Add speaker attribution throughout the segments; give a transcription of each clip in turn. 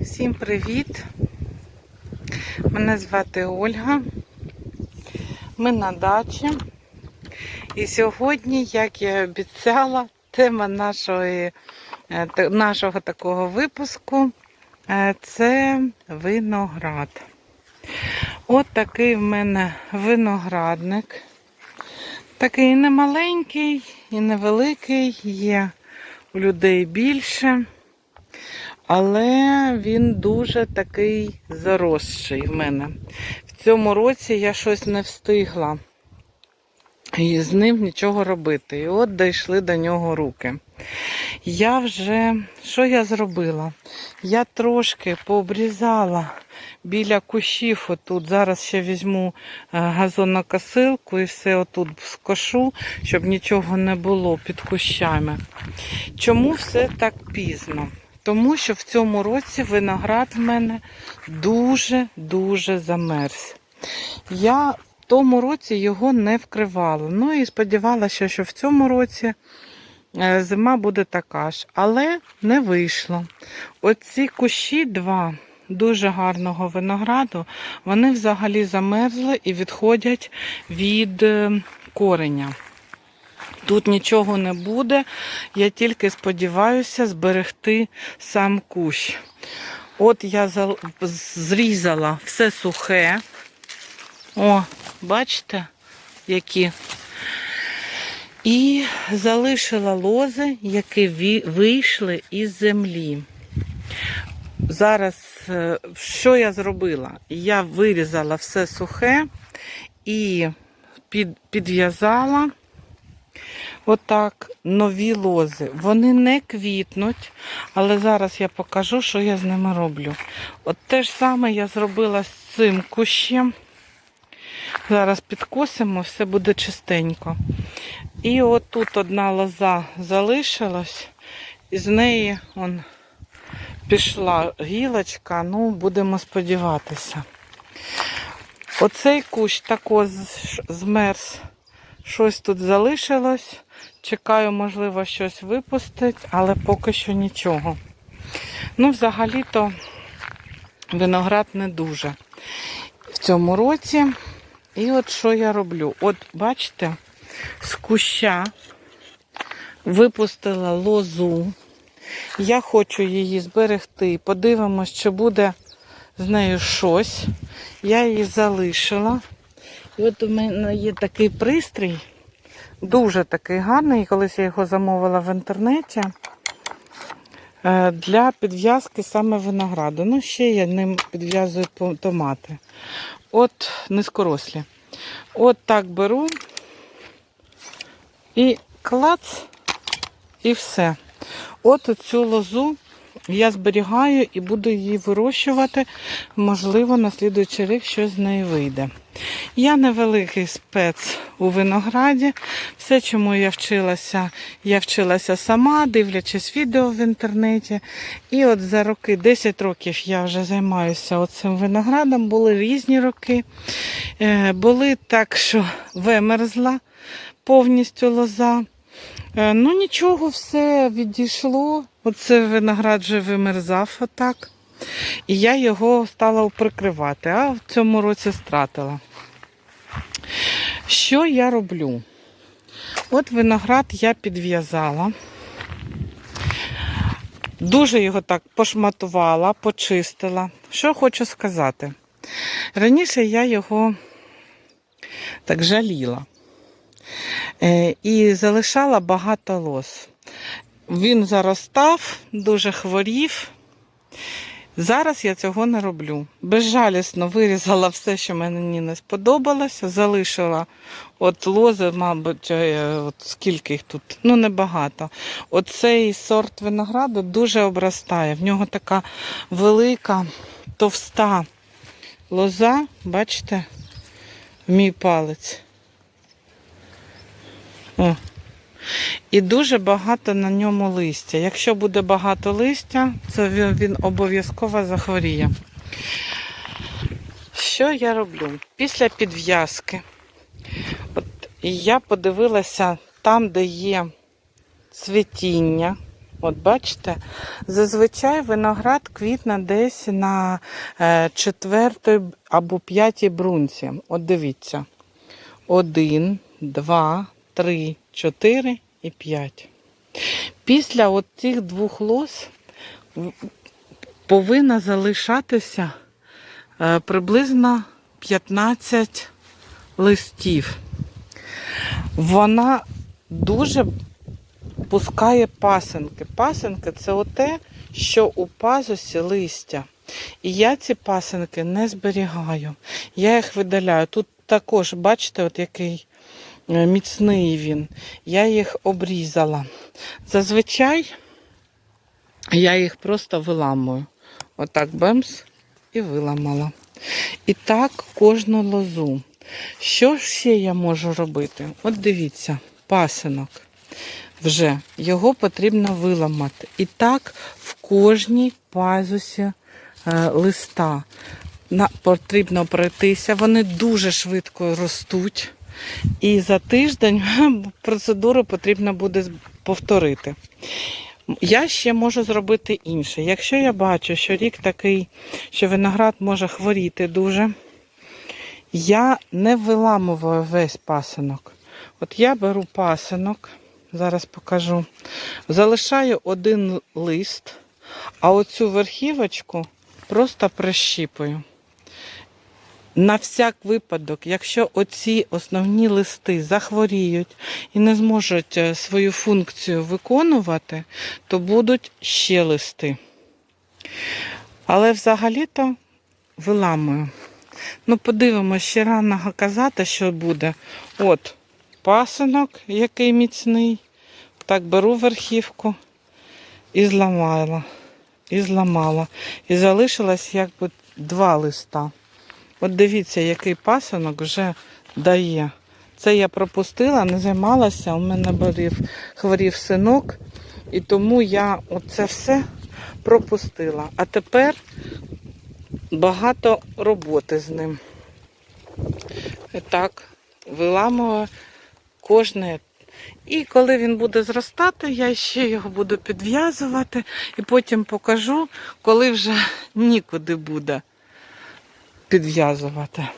Speaker 1: Всім привіт! Мене звати Ольга. Ми на дачі. І сьогодні, як я обіцяла, тема нашої, е, нашого такого випуску е, це виноград. От такий в мене виноградник. Такий не маленький і невеликий, є у людей більше. Але він дуже такий заросший в мене. В цьому році я щось не встигла і з ним нічого робити. І от дійшли до нього руки. Я вже, що я зробила? Я трошки пообрізала біля кущів отут. Зараз ще візьму е, газонокосилку і все отут скошу, щоб нічого не було під кущами. Чому все так пізно? Тому що в цьому році виноград в мене дуже-дуже замерз. Я в тому році його не вкривала. Ну і сподівалася, що в цьому році е, зима буде така ж. Але не вийшло. Оці кущі два дуже гарного винограду, вони взагалі замерзли і відходять від е, кореня. Тут нічого не буде, я тільки сподіваюся зберегти сам кущ. От я зрізала все сухе. О, бачите, які. І залишила лози, які вийшли із землі. Зараз, е, що я зробила? Я вирізала все сухе і під, підв'язала отак нові лози. Вони не квітнуть, але зараз я покажу, що я з ними роблю. От те ж саме я зробила з цим кущем. Зараз підкосимо, все буде чистенько. І от тут одна лоза залишилась, і з неї он, пішла гілочка, ну, будемо сподіватися. Оцей кущ також змерз. Щось тут залишилось. Чекаю, можливо, щось випустить, але поки що нічого. Ну, взагалі-то виноград не дуже в цьому році. І от що я роблю? От бачите, з куща випустила лозу. Я хочу її зберегти. Подивимось, чи буде з нею щось. Я її залишила. От у мене є такий пристрій, дуже такий гарний. Колись я його замовила в інтернеті е, для підв'язки саме винограду. Ну, ще я ним підв'язую томати. От низькорослі. От так беру і клац, і все. От цю лозу я зберігаю і буду її вирощувати. Можливо, на слідуючий рік щось з неї вийде. Я невеликий спец у винограді. Все, чому я вчилася, я вчилася сама, дивлячись відео в інтернеті. І от за роки, 10 років я вже займаюся цим виноградом. Були різні роки. Е, Були так, що вимерзла повністю лоза. Е, Ну нічого, все відійшло. Оце виноград вже вимерзав отак. І я його стала прикривати, а в цьому році стратила. Що я роблю? От виноград я підв'язала. Дуже його так пошматувала, почистила. Що хочу сказати? Раніше я його так жаліла. Е, і залишала багато лоз. Він заростав, дуже хворів. Зараз я цього не роблю. Безжалісно вирізала все, що мені не сподобалося, залишила от лози, мабуть, е, от скільки їх тут, ну небагато. Оцей сорт винограду дуже обростає. В нього така велика, товста лоза, бачите, мій палець. О. І дуже багато на ньому листя. Якщо буде багато листя, то він, він обов'язково захворіє. Що я роблю? Після підв'язки. От я подивилася там, де є цвітіння, От бачите, зазвичай виноград квітне десь на е, четвертій або п'ятій брунці. От дивіться. Один, два, три, чотири і п'ять. Після от цих двох лос повинна залишатися е, приблизно 15 листів. Вона дуже пускає пасенки. Пасенки це оте, що у пазусі листя. І я ці пасенки не зберігаю. Я їх видаляю. Тут також, бачите, от який міцний він. Я їх обрізала. Зазвичай я їх просто виламую. Отак бемс і виламала. І так кожну лозу. Що ще я можу робити? От дивіться, пасинок вже його потрібно виламати. І так в кожній пазусі е, листа на, потрібно пройтися. Вони дуже швидко ростуть. І за тиждень процедуру потрібно буде повторити. Я ще можу зробити інше. Якщо я бачу, що рік такий, що виноград може хворіти дуже, я не виламую весь пасинок. От я беру пасинок, зараз покажу, залишаю один лист, а оцю верхівочку просто прищіпую. На всяк випадок, якщо оці основні листи захворіють і не зможуть е, свою функцію виконувати, то будуть ще листи. Але взагалі-то виламую. Ну, подивимося, ще рано казати, що буде. От пасинок, який міцний. Так беру верхівку і зламала. І зламала. І залишилось якби два листа. От дивіться, який пасинок вже дає. Це я пропустила, не займалася. У мене болів, хворів синок, і тому я оце все пропустила. А тепер багато роботи з ним. І так, виламую кожне. І коли він буде зростати, я ще його буду підв'язувати і потім покажу, коли вже нікуди буде підв'язувати.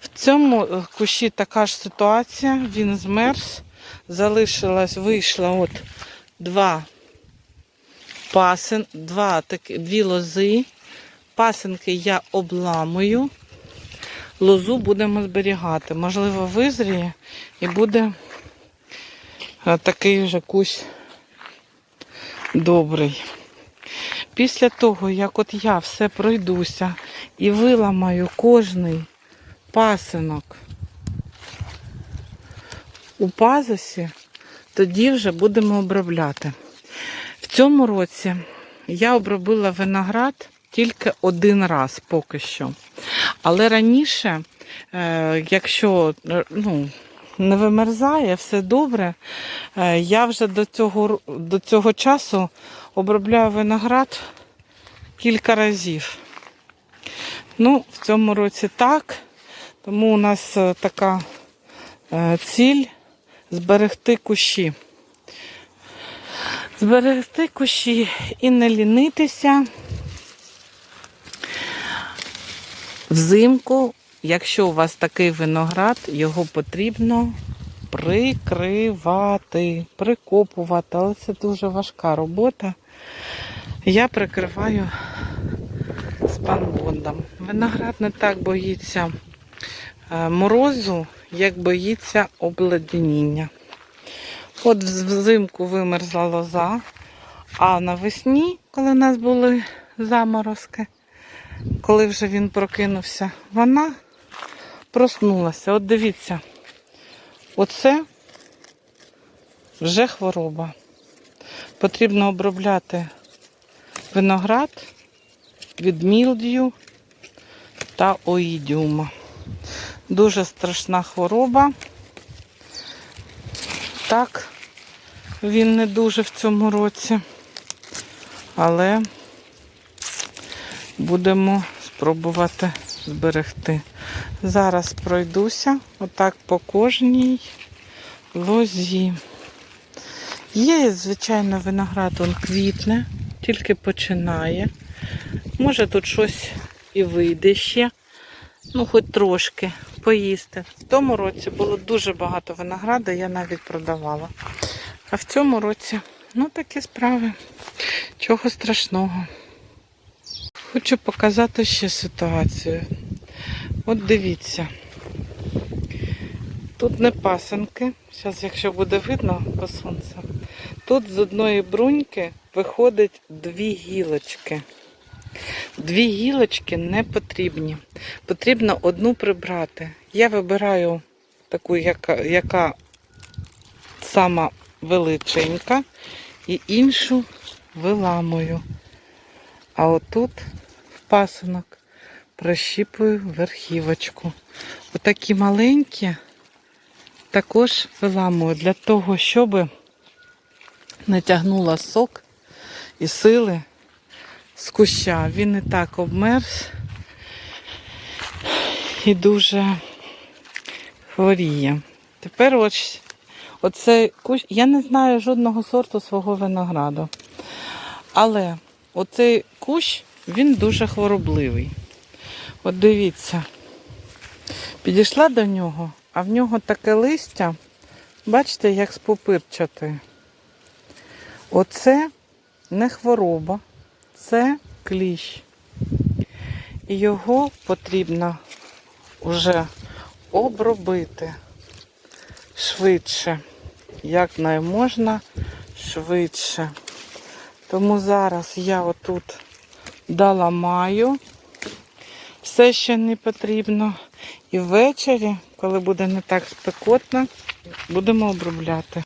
Speaker 1: В цьому е, кущі така ж ситуація, він змерз, залишилось, вийшло от два пасин, два такі, дві лози. Пасинки я обламую, лозу будемо зберігати. Можливо, визріє і буде е, такий вже кущ добрий. Після того, як от я все пройдуся і виламаю кожний пасинок у пазусі, тоді вже будемо обробляти. В цьому році я обробила виноград тільки один раз поки що. Але раніше, е, якщо е, ну, не вимерзає, все добре, е, я вже до цього, до цього часу обробляю виноград кілька разів. Ну, в цьому році так. Тому у нас е, така е, ціль зберегти кущі. Зберегти кущі і не лінитися. Взимку, якщо у вас такий виноград, його потрібно прикривати, прикопувати, але це дуже важка робота. Я прикриваю спанбондом. Виноград не так боїться е, морозу, як боїться обледеніння. От взимку вимерзла лоза, а навесні, коли у нас були заморозки, коли вже він прокинувся, вона проснулася. От дивіться, оце вже хвороба. Потрібно обробляти виноград від мілдію та оїдіума. Дуже страшна хвороба. Так, він не дуже в цьому році, але будемо спробувати зберегти. Зараз пройдуся отак по кожній лозі. Є, звичайно, виноград он квітне, тільки починає. Може тут щось і вийде ще. Ну, хоч трошки поїсти. В тому році було дуже багато винограду, я навіть продавала. А в цьому році, ну, такі справи. Чого страшного. Хочу показати ще ситуацію. От дивіться. Тут не пасенки. Зараз, якщо буде видно по сонцю. Тут з одної бруньки виходить дві гілочки. Дві гілочки не потрібні. Потрібно одну прибрати. Я вибираю таку, яка, яка сама величенька, і іншу виламую. А отут в пасинок прищіпую верхівочку. Отакі маленькі також виламую для того, щоб не тягнула сок і сили з куща. Він і так обмерз і дуже хворіє. Тепер ось оцей кущ. Я не знаю жодного сорту свого винограду. Але оцей кущ, він дуже хворобливий. От дивіться, підійшла до нього, а в нього таке листя, бачите, як спопирчати. Оце не хвороба, це кліщ. І його потрібно вже обробити швидше, як найможна швидше. Тому зараз я отут доламаю все, що не потрібно. І ввечері, коли буде не так спекотно, будемо обробляти.